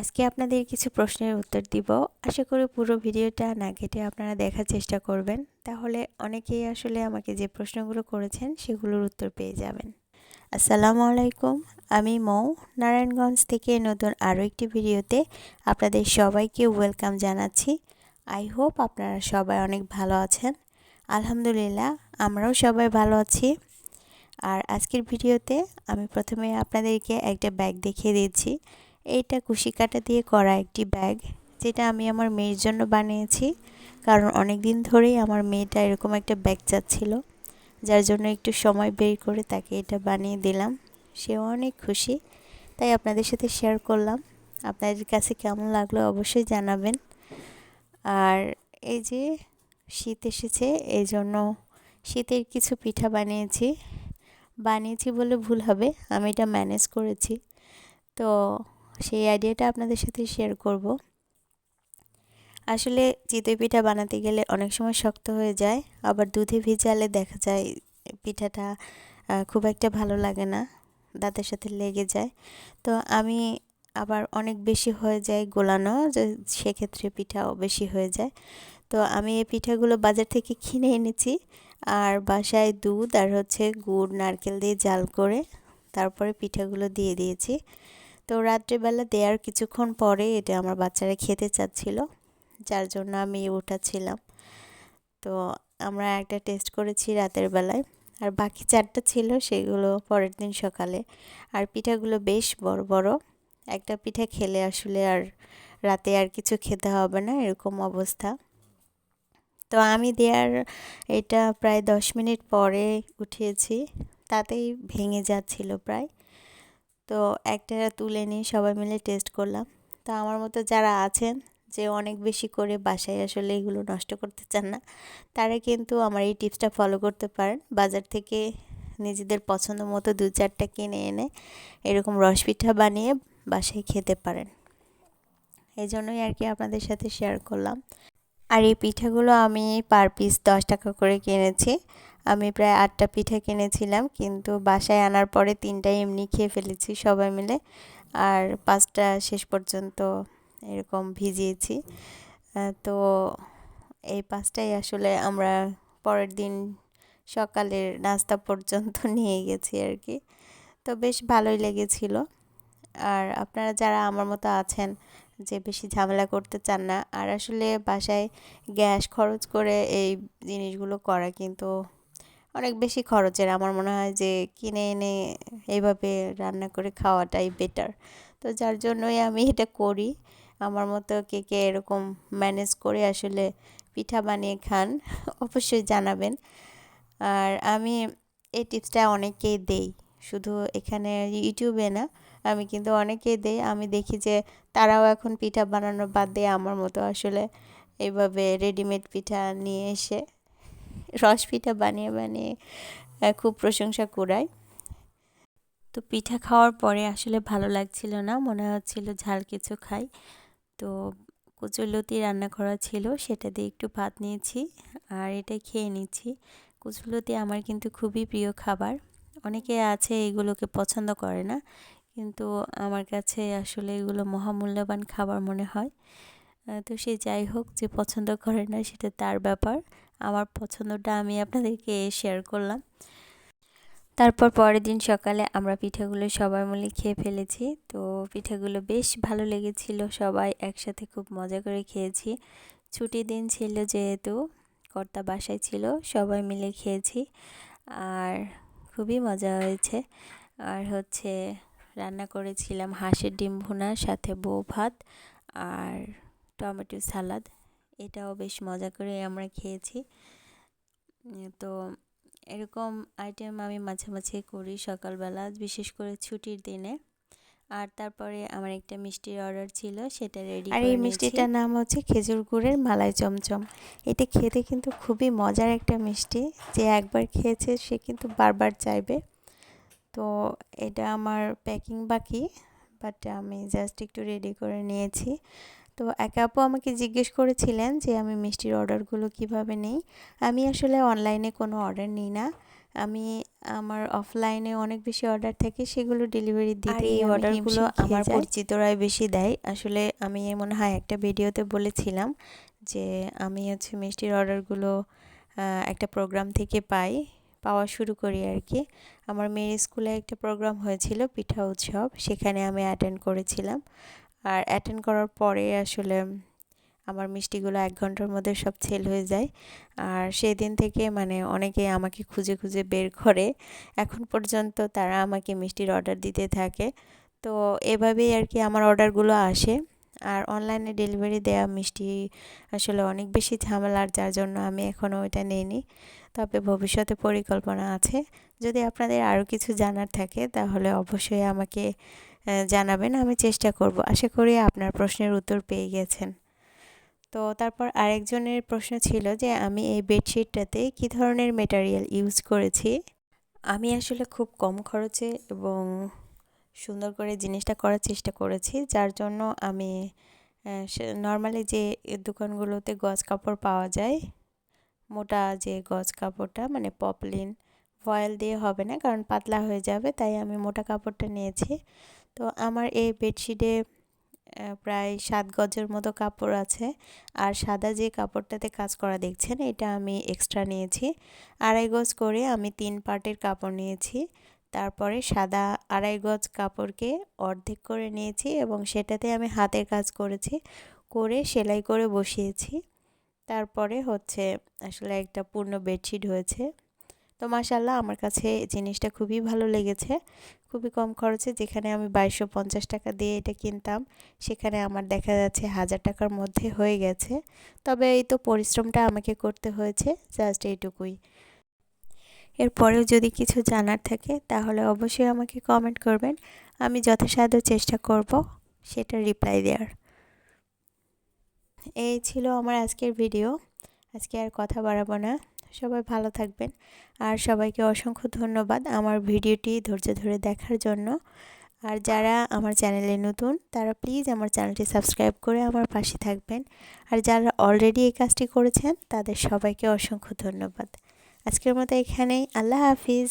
আজকে আপনাদের কিছু প্রশ্নের উত্তর দিব। আশা করি পুরো ভিডিওটা না কেটে আপনারা দেখার চেষ্টা করবেন। তাহলে অনেকেই আসলে আমাকে যে প্রশ্নগুলো করেছেন, সেগুলোর উত্তর পেয়ে যাবেন। আসসালামু আলাইকুম, আমি মৌ। নারায়ণগঞ্জ থেকে নতুন আরও একটি ভিডিওতে আপনাদের সবাইকে ওয়েলকাম জানাচ্ছি। আই হোপ আপনারা সবাই অনেক ভালো আছেন। আলহামদুলিল্লাহ, আমরাও সবাই ভালো আছি। আর আজকের ভিডিওতে আমি প্রথমে আপনাদেরকে একটা ব্যাগ দেখিয়ে দিচ্ছি। এইটা কুশি কাটা দিয়ে করা একটি ব্যাগ, যেটা আমি আমার মেয়ের জন্য বানিয়েছি। কারণ অনেক দিন ধরেই আমার মেয়েটা এরকম একটা ব্যাগ চাচ্ছিল, যার জন্য একটু সময় বের করে তাকে এটা বানিয়ে দিলাম। সেও অনেক খুশি, তাই আপনাদের সাথে শেয়ার করলাম। আপনাদের কাছে কেমন লাগল অবশ্যই জানাবেন। আর এই যে শীত এসেছে এই জন্য শীতের কিছু পিঠা বানিয়েছি। বানিয়েছি বলে ভুল হবে, আমি এটা ম্যানেজ করেছি। তো সেই আইডিয়াটা আপনাদের সাথে শেয়ার করব। আসলে চিতই পিঠা বানাতে গেলে অনেক সময় শক্ত হয়ে যায়, আবার দুধে ভিজালে দেখা যায় পিঠাটা খুব একটা ভালো লাগে না, দাঁতের সাথে লেগে যায়। তো আমি আবার অনেক বেশি হয়ে যায় গোলানো, যে সেক্ষেত্রে পিঠাও বেশি হয়ে যায়। তো আমি এই পিঠাগুলো বাজার থেকে কিনে এনেছি, আর বাসায় দুধ আর হচ্ছে গুড়, নারকেল দিয়ে জাল করে তারপরে পিঠাগুলো দিয়ে দিয়েছি। তো রাত্রিবেলা দেওয়ার কিছুক্ষণ পরে এটা আমার বাচ্চারা খেতে চাচ্ছিল, যার জন্য আমি উঠাচ্ছিলাম তো আমরা একটা টেস্ট করেছি রাতের বেলায়, আর বাকি চারটা ছিল সেগুলো পরের দিন সকালে। আর পিঠাগুলো বেশ বড় বড়, একটা পিঠা খেলে আসলে আর রাতে আর কিছু খেতে হবে না, এরকম অবস্থা। তো আমি দেওয়ার এটা প্রায় দশ মিনিট পরে উঠিয়েছি, তাতেই ভেঙে যাচ্ছিল প্রায়। তো একটা তুলে নিয়ে সবাই মিলে টেস্ট করলাম। তো আমার মতো যারা আছেন যে অনেক বেশি করে বাসায় আসলে এগুলো নষ্ট করতে চান না, তারা কিন্তু আমার এই টিপসটা ফলো করতে পারেন। বাজার থেকে নিজেদের পছন্দ মতো দু চারটা কিনে এনে এরকম রস পিঠা বানিয়ে বাসায় খেতে পারেন। এই জন্যই আর কি আপনাদের সাথে শেয়ার করলাম। আর এই পিঠাগুলো আমি পার পিস দশ টাকা করে কিনেছি। আমি প্রায় আটটা পিঠা কিনেছিলাম, কিন্তু বাসায় আনার পরে তিনটা এমনি খেয়ে ফেলেছি সবাই মিলে। আর পাঁচটা শেষ পর্যন্ত এরকম ভিজিয়েছি। তো এই পাঁচটাই আসলে আমরা পরের দিন সকালের নাস্তা পর্যন্ত নিয়ে গেছি আর কি। তো বেশ ভালোই লেগেছিল। আর আপনারা যারা আমার মতো আছেন যে বেশি ঝামেলা করতে চান না, আর আসলে বাসায় গ্যাস খরচ করে এই জিনিসগুলো করা কিন্তু অনেক বেশি খরচের। আমার মনে হয় যে কিনে এনে এইভাবে রান্না করে খাওয়াটাই বেটার তো যার জন্যই আমি এটা করি। আমার মতো কে কে এরকম ম্যানেজ করে আসলে পিঠা বানিয়ে খান, অবশ্যই জানাবেন। আর আমি এই টিপসটা অনেককেই দেই। শুধু এখানে ইউটিউবে না, আমি কিন্তু অনেকেই দেই। আমি দেখি যে তারাও এখন পিঠা বানানো বাদ দিয়ে আমার মতো আসলে এইভাবে রেডিমেড পিঠা নিয়ে এসে রস পিঠা বানিয়ে বানিয়ে খুব প্রশংসা কুড়ায়। তো পিঠা খাওয়ার পরে আসলে ভালো লাগছিল না, মনে হচ্ছিল ঝাল কিছু খাই। তো কচুলতি রান্না করা ছিল, সেটা দিয়ে একটু ভাত নিয়েছি আর এটা খেয়ে নিচ্ছি। কুচুলতি আমার কিন্তু খুবই প্রিয় খাবার। অনেকে আছে এগুলোকে পছন্দ করে না, কিন্তু আমার কাছে আসলে এগুলো মহামূল্যবান খাবার মনে হয়। তো সে যাই হোক, যে পছন্দ করে না সেটা তার ব্যাপার। আমার পছন্দটা আমি আপনাদেরকে শেয়ার করলাম। তারপর পরের দিন সকালে আমরা পিঠাগুলো সবাই মিলে খেয়ে ফেলেছি। তো পিঠাগুলো বেশ ভালো লেগেছিল, সবাই একসাথে খুব মজা করে খেয়েছি। ছুটির দিন ছিল যেহেতু, কর্তা বাসায় ছিল, সবাই মিলে খেয়েছি। আর খুবই মজা হয়েছে। আর হচ্ছে, রান্না করেছিলাম হাঁসের ডিম ভুনার সাথে বউ ভাত, আর টমেটো সালাদ। এটাও বেশ মজা করে আমরা খেয়েছি। তো এরকম আইটেম আমি মাঝে মাঝে করি সকালবেলা বিশেষ করে ছুটির দিনে। আর তারপরে আমার একটা মিষ্টির অর্ডার ছিল সেটা রেডি আর এই মিষ্টিটার নাম হচ্ছে খেজুর গুড়ের মালাই চমচম। এটা খেতে কিন্তু খুবই মজার একটা মিষ্টি যে একবার খেয়েছে সে কিন্তু বারবার চাইবে। তো এটা আমার প্যাকিং বাকি বাট আমি জাস্ট একটু রেডি করে নিয়েছি। তো এক আপু আমাকে জিজ্ঞেস করেছিলেন যে আমি মিষ্টির অর্ডারগুলো কীভাবে নেই। আমি আসলে অনলাইনে কোনো অর্ডার নিই না। আমি আমার অফলাইনে অনেক বেশি অর্ডার থাকে সেগুলো ডেলিভারি দিতে এই অর্ডারগুলো আমার পরিচিতরাই বেশি দেয়। আসলে আমি মনে হয় একটা ভিডিওতে বলেছিলাম যে আমি হচ্ছে মিষ্টির অর্ডারগুলো একটা প্রোগ্রাম থেকে পাই পাওয়া শুরু করি আর কি আমার মেয়ের স্কুলে একটা প্রোগ্রাম হয়েছিল পিঠা উৎসব সেখানে আমি অ্যাটেন্ড করেছিলাম। আর অ্যাটেন্ড করার পরে আসলে আমার মিষ্টিগুলো এক ঘণ্টার মধ্যে সব সেল হয়ে যায়। আর সেই দিন থেকে মানে অনেকে আমাকে খুঁজে খুঁজে বের করে। এখন পর্যন্ত তারা আমাকে মিষ্টির অর্ডার দিতে থাকে। তো এভাবেই আর কি আমার অর্ডারগুলো আসে। আর অনলাইনে ডেলিভারি দেওয়া মিষ্টি আসলে অনেক বেশি ঝামেলার, যার জন্য আমি এখনও ওইটা নিইনি। তবে ভবিষ্যতে পরিকল্পনা আছে। যদি আপনাদের আরও কিছু জানার থাকে, তাহলে অবশ্যই আমাকে জানাবেন, আমি চেষ্টা করব। আশা করি আপনার প্রশ্নের উত্তর পেয়ে গেছেন। তো তারপর আরেকজনের প্রশ্ন ছিল যে, আমি এই বেডশিটটাতে কী ধরনের মেটেরিয়াল ইউজ করেছি? আমি আসলে খুব কম খরচে এবং সুন্দর করে জিনিসটা করার চেষ্টা করেছি, যার জন্য আমি নর্মালি যে দোকানগুলোতে গজ কাপড় পাওয়া যায়, মোটা যে গজ কাপড়টা মানে পপলিন ফয়েল দিয়ে হবে না, কারণ পাতলা হয়ে যাবে, তাই আমি মোটা কাপড়টা নিয়েছি। তো আমার এই বেডশিটে প্রায় সাত গজের মতো কাপড় আছে। আর সাদা যে কাপড়টাতে কাজ করা দেখছেন, এটা আমি এক্সট্রা নিয়েছি। আড়াই গজ করে আমি তিন পার্টের কাপড় নিয়েছি। তারপরে সাদা আড়াই গজ কাপড়কে অর্ধেক করে নিয়েছি এবং সেটাতে আমি হাতের কাজ করেছি, করে সেলাই করে বসিয়েছি। তারপরে হচ্ছে আসলে একটা পূর্ণ বেডশিট হয়েছে। তো মাসাল্লাহ আমার কাছে জিনিসটা খুবই ভালো লেগেছে। খুবই কম খরচে যেখানে আমি বাইশশো পঞ্চাশ টাকা দিয়ে এটা কিনতাম, সেখানে আমার দেখা যাচ্ছে হাজার টাকার মধ্যে হয়ে গেছে। তবে এই তো পরিশ্রমটা আমাকে করতে হয়েছে, জাস্ট এইটুকুই। এরপরেও যদি কিছু জানার থাকে, তাহলে অবশ্যই আমাকে কমেন্ট করবেন। আমি যথাসাধ্য চেষ্টা করব সেটা রিপ্লাই দেওয়ার। এই ছিল আমার আজকের ভিডিও। আজকে আর কথা বাড়াবো না। সবাই ভালো থাকবেন। আর সবাইকে অসংখ্য ধন্যবাদ আমার ভিডিওটি ধৈর্য ধরে দেখার জন্য। আর যারা আমার চ্যানেলে নতুন, তারা প্লিজ আমার চ্যানেলটি সাবস্ক্রাইব করে আমার পাশে থাকবেন। আর যারা অলরেডি এই কাজটি করেছেন, তাদের সবাইকে অসংখ্য ধন্যবাদ। আজকের মতো এখানেই, আল্লাহ হাফিজ।